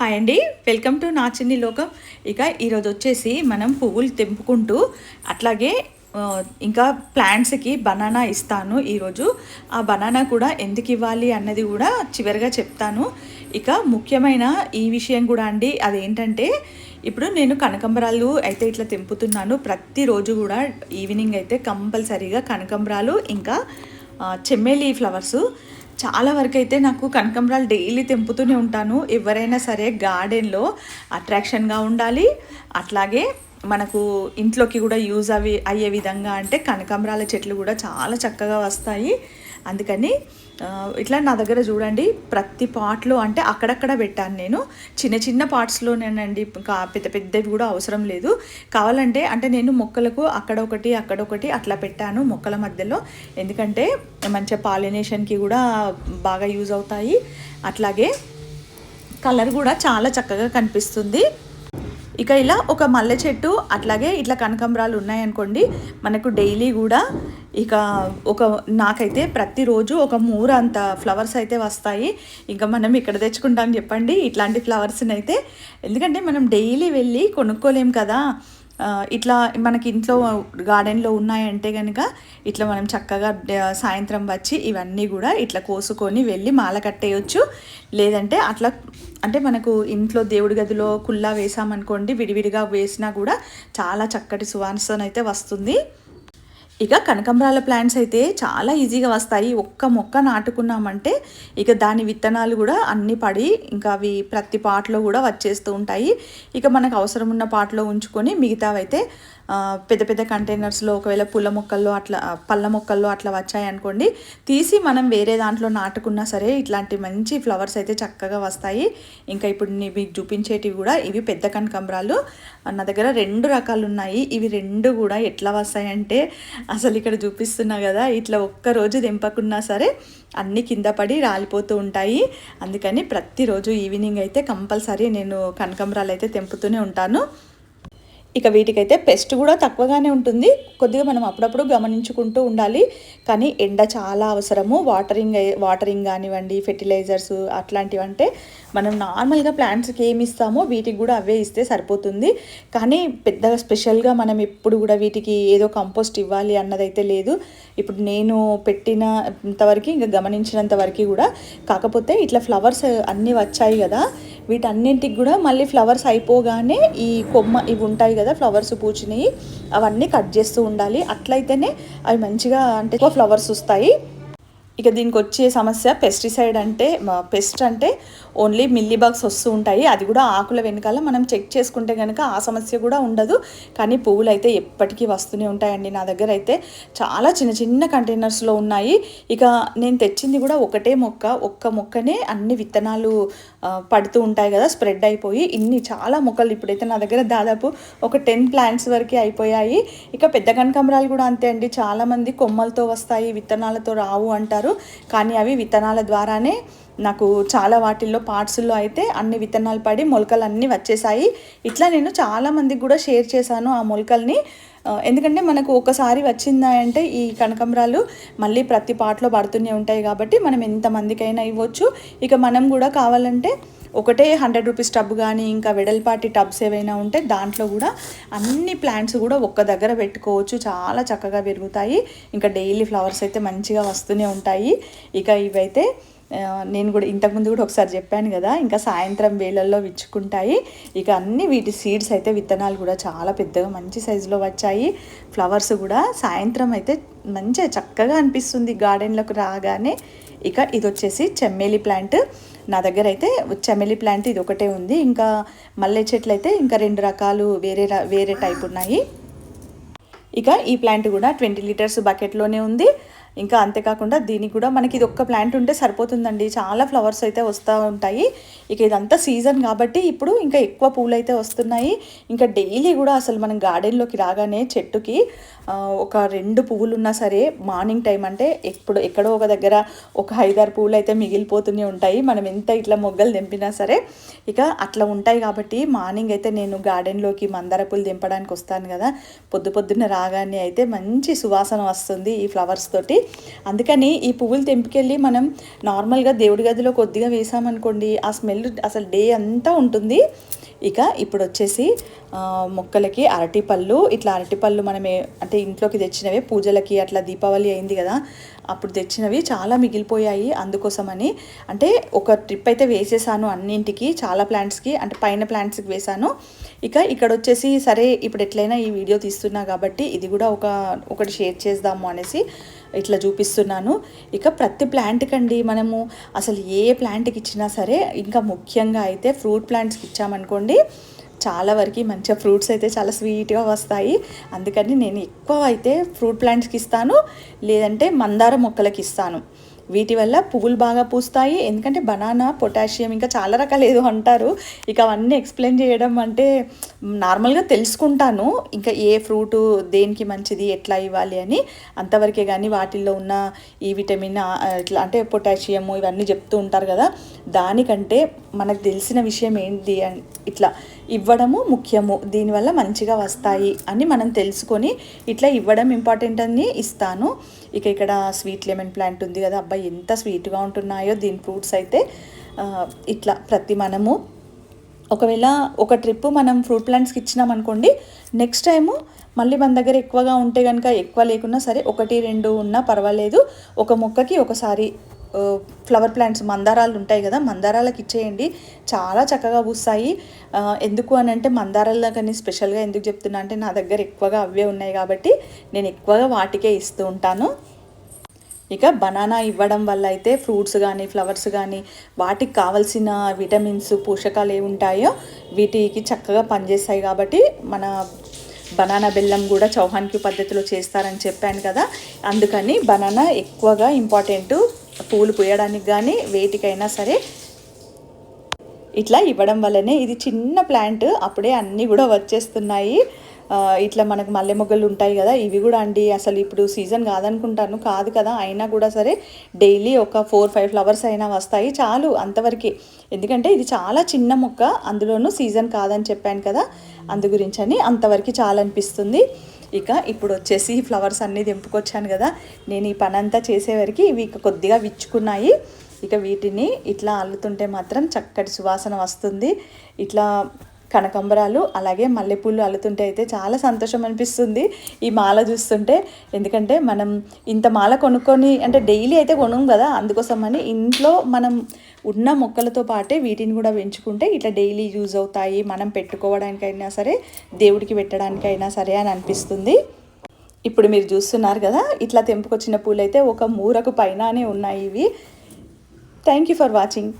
Hi అండి. Welcome to నా చిన్ని లోకం. ఇక ఈరోజు వచ్చేసి మనం పువ్వులు తెంపుకుంటూ అట్లాగే ఇంకా ప్లాంట్స్కి బనానా ఇస్తాను ఈరోజు. ఆ బనానా కూడా ఎందుకు ఇవ్వాలి అన్నది కూడా చివరిగా చెప్తాను. ఇక ముఖ్యమైన ఈ విషయం కూడా అండి అదేంటంటే ఇప్పుడు నేను కనకంబరాలు అయితే ఇట్లా తెంపుతున్నాను. ప్రతిరోజు కూడా ఈవినింగ్ అయితే కంపల్సరీగా కనకంబరాలు ఇంకా చెమ్మెలి చెమ్మేలి ఫ్లవర్స్ చాలా వరకు అయితే నాకు కనకంబరాలు డైలీ తెంపుతూనే ఉంటాను. ఎవరైనా సరే గార్డెన్లో అట్రాక్షన్గా ఉండాలి. అట్లాగే మనకు ఇంట్లోకి కూడా యూజ్ అవి అయ్యే విధంగా అంటే కనకాంబరాల చెట్లు కూడా చాలా చక్కగా వస్తాయి. అందుకని ఇట్లా నా దగ్గర చూడండి ప్రతి పాట్లో అంటే అక్కడక్కడ పెట్టాను నేను. చిన్న చిన్న పార్ట్స్లోనేనండి పెద్ద పెద్దవి కూడా అవసరం లేదు. కావాలంటే అంటే నేను మొక్కలకు అక్కడ ఒకటి అక్కడ ఒకటి అట్లా పెట్టాను మొక్కల మధ్యలో. ఎందుకంటే మంచిగా పాలినేషన్కి కూడా బాగా యూజ్ అవుతాయి. అట్లాగే కలర్ కూడా చాలా చక్కగా కనిపిస్తుంది. ఇక ఇలా ఒక మల్లె చెట్టు అట్లాగే ఇట్లా కనకాంబరాలు ఉన్నాయనుకోండి మనకు డైలీ కూడా ఇక ఒక నాకైతే ప్రతిరోజు ఒక మూర అంత ఫ్లవర్స్ అయితే వస్తాయి. ఇంకా మనం ఇక్కడ తెచ్చుకుంటాం చెప్పండి ఇట్లాంటి ఫ్లవర్స్ని అయితే ఎందుకంటే మనం డైలీ వెళ్ళి కొనుక్కోలేం కదా. ఇట్లా మనకి ఇంట్లో గార్డెన్లో ఉన్నాయంటే కనుక ఇట్లా మనం చక్కగా సాయంత్రం వచ్చి ఇవన్నీ కూడా ఇట్లా కోసుకొని వెళ్ళి మాల కట్టేయచ్చు. లేదంటే అట్లా అంటే మనకు ఇంట్లో దేవుడి గదిలో కుల్లా వేసామనుకోండి విడివిడిగా వేసినా కూడా చాలా చక్కటి సువాసన అయితే వస్తుంది. ఇక కనకంబరాల ప్లాంట్స్ అయితే చాలా ఈజీగా వస్తాయి. ఒక్క మొక్క నాటుకున్నామంటే ఇక దాని విత్తనాలు కూడా అన్ని పడి ఇంకా అవి ప్రతి పాటలో కూడా వచ్చేస్తూ ఉంటాయి. ఇక మనకు అవసరం ఉన్న పాటలో ఉంచుకొని మిగతావైతే పెద్ద పెద్ద కంటైనర్స్లో ఒకవేళ పుల్ల మొక్కల్లో అట్లా పళ్ళ మొక్కల్లో అట్లా వచ్చాయి అనుకోండి తీసి మనం వేరే దాంట్లో నాటుకున్నా సరే ఇట్లాంటి మంచి ఫ్లవర్స్ అయితే చక్కగా వస్తాయి. ఇంకా ఇప్పుడు మీకు చూపించేటివి కూడా ఇవి పెద్ద కనకంబరాలు. నా దగ్గర రెండు రకాలు ఉన్నాయి. ఇవి రెండు కూడా ఎట్లా వస్తాయంటే అసలు ఇక్కడ చూపిస్తున్నా కదా ఇట్లా ఒక్క రోజు తెంపకున్నా సరే అన్నీ కింద పడి రాలిపోతూ ఉంటాయి. అందుకని ప్రతిరోజు ఈవినింగ్ అయితే కంపల్సరీ నేను కనకంబరాలు అయితే తెంపుతూనే ఉంటాను. ఇక వీటికైతే పెస్ట్ కూడా తక్కువగానే ఉంటుంది. కొద్దిగా మనం అప్పుడప్పుడు గమనించుకుంటూ ఉండాలి. కానీ ఎండ చాలా అవసరము. వాటరింగ్ వాటరింగ్ కానివ్వండి ఫెర్టిలైజర్స్ అట్లాంటివి అంటే మనం నార్మల్గా ప్లాంట్స్కి ఏమి ఇస్తామో వీటికి కూడా అవే ఇస్తే సరిపోతుంది. కానీ పెద్దగా స్పెషల్గా మనం ఎప్పుడు కూడా వీటికి ఏదో కంపోస్ట్ ఇవ్వాలి అన్నదైతే లేదు. ఇప్పుడు నేను పెట్టినంతవరకు ఇంకా గమనించినంత వరకు కూడా కాకపోతే ఇట్లా ఫ్లవర్స్ అన్నీ వచ్చాయి కదా. వీటన్నింటికి కూడా మళ్ళీ ఫ్లవర్స్ అయిపోగానే ఈ కొమ్మ ఇవి ఉంటాయి కదా ఫ్లవర్స్ పూచినవి అవన్నీ కట్ చేస్తూ ఉండాలి. అట్లయితేనే అవి మంచిగా అంటే ఎక్కువ ఫ్లవర్స్ వస్తాయి. ఇక దీనికి వచ్చే సమస్య పెస్టిసైడ్ అంటే పెస్ట్ అంటే ఓన్లీ మిల్లీబాగ్స్ వస్తూ ఉంటాయి. అది కూడా ఆకుల వెనకాల మనం చెక్ చేసుకుంటే కనుక ఆ సమస్య కూడా ఉండదు. కానీ పువ్వులు అయితే ఎప్పటికీ వస్తూనే ఉంటాయండి నా దగ్గర అయితే. చాలా చిన్న చిన్న కంటైనర్స్లో ఉన్నాయి. ఇక నేను తెచ్చింది కూడా ఒకటే మొక్క. ఒక్క మొక్కనే అన్ని విత్తనాలు పడుతూ ఉంటాయి కదా స్ప్రెడ్ అయిపోయి ఇన్ని చాలా మొక్కలు ఇప్పుడైతే నా దగ్గర దాదాపు ఒక టెన్ ప్లాంట్స్ వరకు అయిపోయాయి. ఇక పెద్ద కనకాంబరాలు కూడా అంతే అండి. చాలామంది కొమ్మలతో వస్తాయి విత్తనాలతో రావు అంటారు. కానీ అవి విత్తనాల ద్వారానే నాకు చాలా వాటిల్లో పార్ట్స్లో అయితే అన్ని విత్తనాలు పడి మొలకలు అన్నీ వచ్చేసాయి. ఇట్లా నేను చాలా మందికి కూడా షేర్ చేశాను ఆ మొలకల్ని. ఎందుకంటే మనకు ఒకసారి వచ్చిందా అంటే ఈ కనకంబరాలు మళ్ళీ ప్రతి పాటలో పడుతూనే ఉంటాయి కాబట్టి మనం ఎంతమందికైనా ఇవ్వచ్చు. ఇక మనం కూడా కావాలంటే ఒకటే హండ్రెడ్ రూపీస్ టబ్ కానీ ఇంకా వెడల్పాటి టబ్స్ ఏవైనా ఉంటే దాంట్లో కూడా అన్ని ప్లాంట్స్ కూడా ఒక్క దగ్గర పెట్టుకోవచ్చు. చాలా చక్కగా పెరుగుతాయి. ఇంకా డైలీ ఫ్లవర్స్ అయితే మంచిగా వస్తూనే ఉంటాయి. ఇక ఇవైతే నేను కూడా ఇంతకుముందు కూడా ఒకసారి చెప్పాను కదా ఇంకా సాయంత్రం వేళల్లో విచ్చుకుంటాయి. ఇక అన్ని వీటి సీడ్స్ అయితే విత్తనాలు కూడా చాలా పెద్దగా మంచి సైజులో వచ్చాయి. ఫ్లవర్స్ కూడా సాయంత్రం అయితే మంచిగా చక్కగా అనిపిస్తుంది. గార్డెన్లోకి రాగానే ఇక ఇది వచ్చేసి చెమ్మేలి ప్లాంట్. నా దగ్గర అయితే చెమెలి ప్లాంట్ ఇది ఒకటే ఉంది. ఇంకా మల్లె చెట్లు అయితే ఇంకా రెండు రకాలు వేరే వేరే టైప్ ఉన్నాయి ఇక ఈ ప్లాంట్ కూడా ట్వంటీ లీటర్స్ బకెట్లోనే ఉంది. ఇంకా అంతేకాకుండా దీనికి కూడా మనకి ఇది ఒక్క ప్లాంట్ ఉంటే సరిపోతుందండి. చాలా ఫ్లవర్స్ అయితే వస్తూ ఉంటాయి. ఇక ఇదంతా సీజన్ కాబట్టి ఇప్పుడు ఇంకా ఎక్కువ పూలు అయితే వస్తున్నాయి. ఇంకా డైలీ కూడా అసలు మనం గార్డెన్లోకి రాగానే చెట్టుకి ఒక రెండు పువ్వులు ఉన్నా సరే మార్నింగ్ టైం అంటే ఎప్పుడు ఎక్కడో ఒక దగ్గర ఒక ఐదారు పువ్వులు అయితే మిగిలిపోతూనే ఉంటాయి. మనం ఎంత ఇట్లా మొగ్గలు దింపినా సరే ఇక అట్లా ఉంటాయి కాబట్టి మార్నింగ్ అయితే నేను గార్డెన్లోకి మందార పూలు దింపడానికి వస్తాను కదా. పొద్దు పొద్దున్న రాగానే అయితే మంచి సువాసన వస్తుంది ఈ ఫ్లవర్స్ తోటి. అందుకని ఈ పువ్వులు తెంపుకెళ్ళి మనం నార్మల్గా దేవుడి గదిలో కొద్దిగా వేసామనుకోండి ఆ స్మెల్ అసలు డే అంతా ఉంటుంది. ఇక ఇప్పుడు వచ్చేసి మొక్కలకి అరటిపళ్ళు ఇట్లా అరటిపళ్ళు మనమే అంటే ఇంట్లోకి తెచ్చినవే పూజలకి అట్లా దీపావళి అయింది కదా అప్పుడు తెచ్చినవి చాలా మిగిలిపోయాయి. అందుకోసమని అంటే ఒక ట్రిప్ అయితే వేసేసాను అన్నింటికి చాలా ప్లాంట్స్కి అంటే పైన ప్లాంట్స్కి వేసాను. ఇక ఇక్కడ వచ్చేసి సరే ఇప్పుడు ఎట్లయినా ఈ వీడియో తీస్తున్నా కాబట్టి ఇది కూడా ఒక ఒకటి షేర్ చేద్దాము అనేసి ఇట్లా చూపిస్తున్నాను. ఇక ప్రతి ప్లాంట్కి అండి మనము అసలు ఏ ప్లాంట్కి ఇచ్చినా సరే ఇంకా ముఖ్యంగా అయితే ఫ్రూట్ ప్లాంట్స్కి ఇచ్చామనుకోండి చాలా వరకు మంచిగా ఫ్రూట్స్ అయితే చాలా స్వీట్గా వస్తాయి. అందుకని నేను ఎక్కువ అయితే ఫ్రూట్ ప్లాంట్స్కి ఇస్తాను లేదంటే మందార మొక్కలకి ఇస్తాను. వీటి వల్ల పువ్వులు బాగా పూస్తాయి. ఎందుకంటే బనానా పొటాషియం ఇంకా చాలా రకాలు ఏదో అంటారు. ఇక అవన్నీ ఎక్స్ప్లెయిన్ చేయడం అంటే నార్మల్గా తెలుసుకుంటాను. ఇంకా ఏ ఫ్రూట్ దేనికి మంచిది ఎట్లా ఇవ్వాలి అని. అంతవరకే కానీ వాటిల్లో ఉన్న ఈ విటమిన్ ఇట్లా అంటే పొటాషియము ఇవన్నీ చెప్తూ ఉంటారు కదా. దానికంటే మనకు తెలిసిన విషయం ఏంటి ఇట్లా ఇవ్వడము ముఖ్యము. దీనివల్ల మంచిగా వస్తాయి అని మనం తెలుసుకొని ఇట్లా ఇవ్వడం ఇంపార్టెంట్ అని ఇస్తాను. ఇక ఇక్కడ స్వీట్ లెమన్ ప్లాంట్ ఉంది కదా అబ్బాయి ఎంత స్వీట్గా ఉంటున్నాయో దీని ఫ్రూట్స్ అయితే ఇట్లా ప్రతి మనము. ఒకవేళ ఒక ట్రిప్ మనం ఫ్రూట్ ప్లాంట్స్కి ఇచ్చినాం అనుకోండి నెక్స్ట్ టైము మళ్ళీ మన దగ్గర ఎక్కువగా ఉంటే కనుక ఎక్కువ లేకున్నా సరే ఒకటి రెండు ఉన్నా పర్వాలేదు. ఒక మొక్కకి ఒకసారి ఫ్లవర్ ప్లాంట్స్ మందారాలు ఉంటాయి కదా మందారాలకు ఇచ్చేయండి. చాలా చక్కగా పూస్తాయి. ఎందుకు అని అంటే మందారాల కానీ స్పెషల్గా ఎందుకు చెప్తున్నా అంటే నా దగ్గర ఎక్కువగా అవే ఉన్నాయి కాబట్టి నేను ఎక్కువగా వాటికే ఇస్తూ ఉంటాను. ఇక బనానా ఇవ్వడం వల్ల అయితే ఫ్రూట్స్ కానీ ఫ్లవర్స్ కానీ వాటికి కావలసిన విటమిన్స్ పోషకాలు ఏవి ఉంటాయో వీటికి చక్కగా పనిచేస్తాయి కాబట్టి మన బనానా బెల్లం కూడా చౌహాన్కి పద్ధతిలో చేస్తారని చెప్పాను కదా. అందుకని బనానా ఎక్కువగా ఇంపార్టెంట్ పూలు పూయడానికి కానీ వేటికైనా సరే ఇట్లా ఇవ్వడం వల్లనే ఇది చిన్న ప్లాంట్ అప్పుడే అన్నీ కూడా వచ్చేస్తున్నాయి. ఇట్లా మనకు మల్లె మొగ్గలు ఉంటాయి కదా ఇవి కూడా అండి. అసలు ఇప్పుడు సీజన్ కాదనుకుంటాను కాదు కదా. అయినా కూడా సరే డైలీ ఒక ఫోర్ ఫైవ్ ఫ్లవర్స్ అయినా వస్తాయి. చాలు అంతవరకే. ఎందుకంటే ఇది చాలా చిన్న మొక్క అందులోనూ సీజన్ కాదని చెప్పాను కదా అందు గురించి అని అంతవరకు చాలా అనిపిస్తుంది ఇక ఇప్పుడు వచ్చేసి ఫ్లవర్స్ అన్నీ తెంపుకొచ్చాను కదా. నేను ఈ పని అంతా చేసేవరకు ఇవి ఇక కొద్దిగా విచ్చుకున్నాయి. ఇక వీటిని ఇట్లా అల్లుతుంటే మాత్రం చక్కటి సువాసన వస్తుంది. ఇట్లా కనకంబరాలు అలాగే మల్లెపూలు అల్లుతుంటే అయితే చాలా సంతోషం అనిపిస్తుంది. ఈ మాల చూస్తుంటే ఎందుకంటే మనం ఇంత మాల కొనుక్కొని అంటే డైలీ అయితే కొనం కదా. అందుకోసం అని ఇంట్లో మనం ఉన్న మొక్కలతో పాటే వీటిని కూడా పెంచుకుంటే ఇట్లా డైలీ యూజ్ అవుతాయి మనం పెట్టుకోవడానికైనా సరే దేవుడికి పెట్టడానికైనా సరే అని అనిపిస్తుంది. ఇప్పుడు మీరు చూస్తున్నారు కదా ఇట్లా తెంపుకొచ్చిన పూలైతే ఒక మూరకు పైననే ఉన్నాయి ఇవి. Thank you for watching